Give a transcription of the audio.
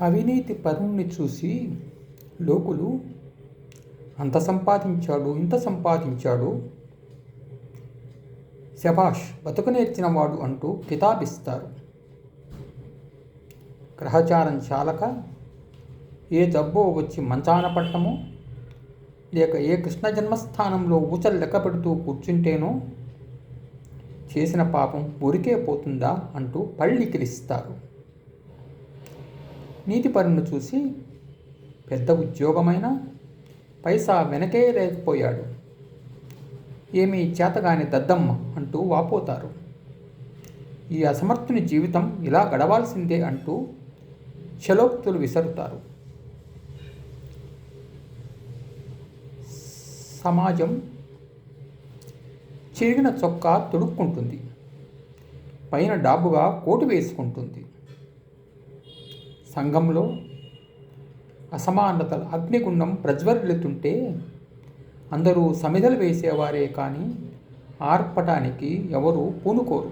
అవినీతి పరుణ్ణి చూసి లోకులు అంత సంపాదించాడు ఇంత సంపాదించాడు? శభాష్ బతుకు నేర్చినవాడు అంటూ కితాబిస్తారు. గ్రహచారం చాలక ఏ జబ్బో వచ్చి మంచాన పట్టమో? లేక ఏ కృష్ణ జన్మస్థానంలో ఊచలు లెక్క పెడుతూ కూర్చుంటేనో? చేసిన పాపం ఉరికే పోతుందా? అంటూ పళ్ళికిలిస్తారు. నీతిపరుణ్ణి చూసి పెద్ద ఉద్యోగమైన పైసా వెనకే లేకపోయాడు. ఏమీ చేతగాని దద్దమ్మ అంటూ వాపోతారు. ఈ అసమర్థుని జీవితం ఇలా గడవాల్సిందే అంటూ చలోక్తులు విసరుతారు. సమాజం చిరిగిన చొక్కా తొడుక్కుంటుంది. పైన డాబుగా కోటు వేసుకుంటుంది. సంఘంలో అసమానతలు అగ్నిగుండం ప్రజ్వరిల్లుతుంటే అందరూ సమిధలు వేసేవారే కానీ ఆర్పటానికి ఎవరు పూనుకోరు.